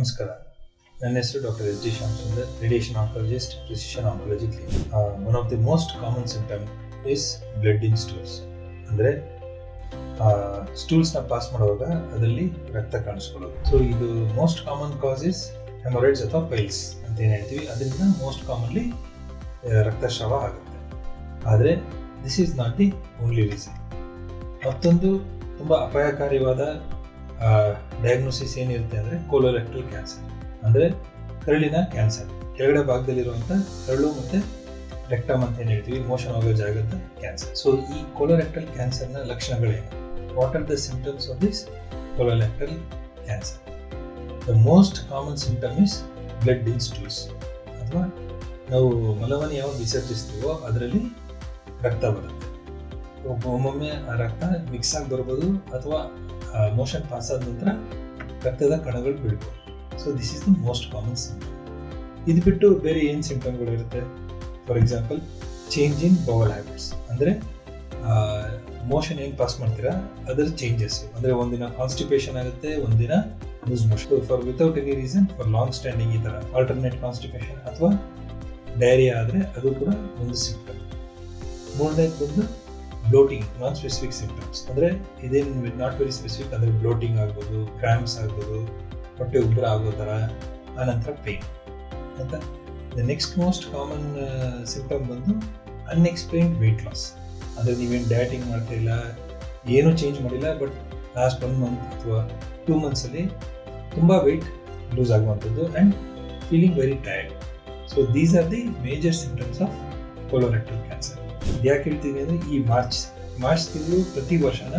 ನಮಸ್ಕಾರ. ನನ್ನ ಹೆಸರು doctor S D Shyam Sundar radiation oncologist precision oncology clinic. One of the most common symptom is blood in stools ಅಂದರೆ ಸ್ಟೂಲ್ಸ್ನ pass ಮಾಡುವಾಗ ಅದರಲ್ಲಿ ರಕ್ತ ಕಾಣಿಸ್ಕೊಳ್ಳೋದು. ಸೊ ಇದು most common cause is haemorrhoids ಅಥವಾ ಪೈಲ್ಸ್ ಅಂತ ಏನು ಹೇಳ್ತೀವಿ? ಅದರಿಂದ ಮೋಸ್ಟ್ ಕಾಮನ್ಲಿ ರಕ್ತಸ್ರಾವ ಆಗುತ್ತೆ. ಆದರೆ this is not the only reason ಮತ್ತೊಂದು ತುಂಬ ಅಪಾಯಕಾರಿಯಾದ ಡಯಾಗ್ನೋಸಿಸ್ ಏನಿರುತ್ತೆ ಅಂದರೆ ಕೋಲೋರೆಕ್ಟಲ್ ಕ್ಯಾನ್ಸರ್ ಅಂದರೆ ಕರಳಿನ ಕ್ಯಾನ್ಸರ್ ಕೆಳಗಡೆ ಭಾಗದಲ್ಲಿರುವಂಥ ಕರಳು ಮತ್ತು ರೆಕ್ಟಮ್ ಅಂತ ಏನು ಹೇಳ್ತೀವಿ, ಮೋಷನ್ ಆಗೋ ಜಾಗದ ಕ್ಯಾನ್ಸರ್ ಸೊ ಈ ಕೋಲೋರೆಕ್ಟಲ್ ಕ್ಯಾನ್ಸರ್ನ ಲಕ್ಷಣಗಳೇನು? What are the symptoms of this colorectal cancer the most common symptom is blood in ಅಥವಾ ನಾವು ಮಲವನ್ನು ಯಾವಾಗ ವಿಸರ್ಜಿಸ್ತೀವೋ, ಅದರಲ್ಲಿ ರಕ್ತ ಬರುತ್ತೆ. ಒಮ್ಮೊಮ್ಮೆ ಆ ರಕ್ತ ಮಿಕ್ಸ್ ಆಗಿ ಬರ್ಬೋದು, ಅಥವಾ ಮೋಷನ್ ಪಾಸ್ ಆದ ನಂತರ ರಕ್ತದ ಕಣಗಳು ಬೀಳ್ಬೋದು. So this is the most common symptom ಇದು ಬಿಟ್ಟು ಬೇರೆ ಏನು ಸಿಂಪ್ಟಮ್ಗಳು ಇರುತ್ತೆ? For example change in bowel habits ಅಂದರೆ ಮೋಷನ್ ಏನು ಪಾಸ್ ಮಾಡ್ತೀರಾ? ಅದರ ಚೇಂಜಸ್ ಅಂದರೆ, ಒಂದಿನ ಕಾನ್ಸ್ಟಿಪೇಷನ್ ಆಗುತ್ತೆ, ಒಂದಿನ loose motion for without any reason for long standing ಈ ಥರ ಆಲ್ಟರ್ನೇಟ್ ಕಾನ್ಸ್ಟಿಪೇಷನ್ ಅಥವಾ ಡೈರಿಯಾ ಆದರೆ ಅದು ಕೂಡ ಒಂದು ಸಿಂಪ್ಟಮ್ ಮೂರನೇದು ಬಂದು ಬ್ಲೋಟಿಂಗ್ ನಾನ್ ಸ್ಪೆಸಿಫಿಕ್ ಸಿಂಪ್ಟಮ್ಸ್ ಅಂದರೆ ಇದೇನು ನಾಟ್ ವೆರಿ ಸ್ಪೆಸಿಫಿಕ್ ಅಂದರೆ ಬ್ಲೋಟಿಂಗ್ ಆಗ್ಬೋದು ಕ್ರ್ಯಾಂಪ್ಸ್ ಆಗ್ಬೋದು, ಹೊಟ್ಟೆ ಉಬ್ಬರ ಆಗೋ ಥರ ಆನಂತರ ಪೇನ್ ಅಂತ the next most common symptom ಬಂದು ಅನ್ಎಕ್ಸ್ಪ್ಲೈನ್ಡ್ ವೆಯ್ಟ್ ಲಾಸ್ ಅಂದರೆ ನೀವೇನು ಡಯಟಿಂಗ್ ಮಾಡ್ತಿಲ್ಲ, ಏನೂ ಚೇಂಜ್ ಮಾಡಿಲ್ಲ ಬಟ್ ಲಾಸ್ಟ್ ಒನ್ ಮಂತ್ ಅಥವಾ ಟೂ ಮಂತ್ಸಲ್ಲಿ ತುಂಬ ವೆಯ್ಟ್ ಲೂಸ್ ಆಗುವಂಥದ್ದು and feeling very tired so these are the major symptoms of colorectal cancer ಯಾಕೆ ಹೇಳ್ತೀನಿ ಅಂದರೆ ಈ ಮಾರ್ಚ್ ಮಾರ್ಚ್ ತಿಂಗಳು ಪ್ರತಿ ವರ್ಷನ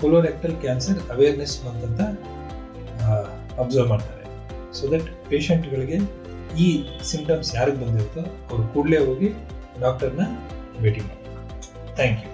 ಕೊಲೋರೆಕ್ಟಲ್ ಕ್ಯಾನ್ಸರ್ ಅವೇರ್ನೆಸ್ ಮಂತ್ ಅಂತ ಅಬ್ಸರ್ವ್ ಮಾಡ್ತಾರೆ. ಸೊ ದಟ್ ಪೇಷಂಟ್ಗಳಿಗೆ ಈ ಸಿಂಟಮ್ಸ್ ಯಾರಿಗೆ ಬಂದಿರುತ್ತೋ ಅವ್ರು ಕೂಡಲೇ ಹೋಗಿ ಡಾಕ್ಟರ್ನ ಭೇಟಿ ಮಾಡಿ ಥ್ಯಾಂಕ್ ಯು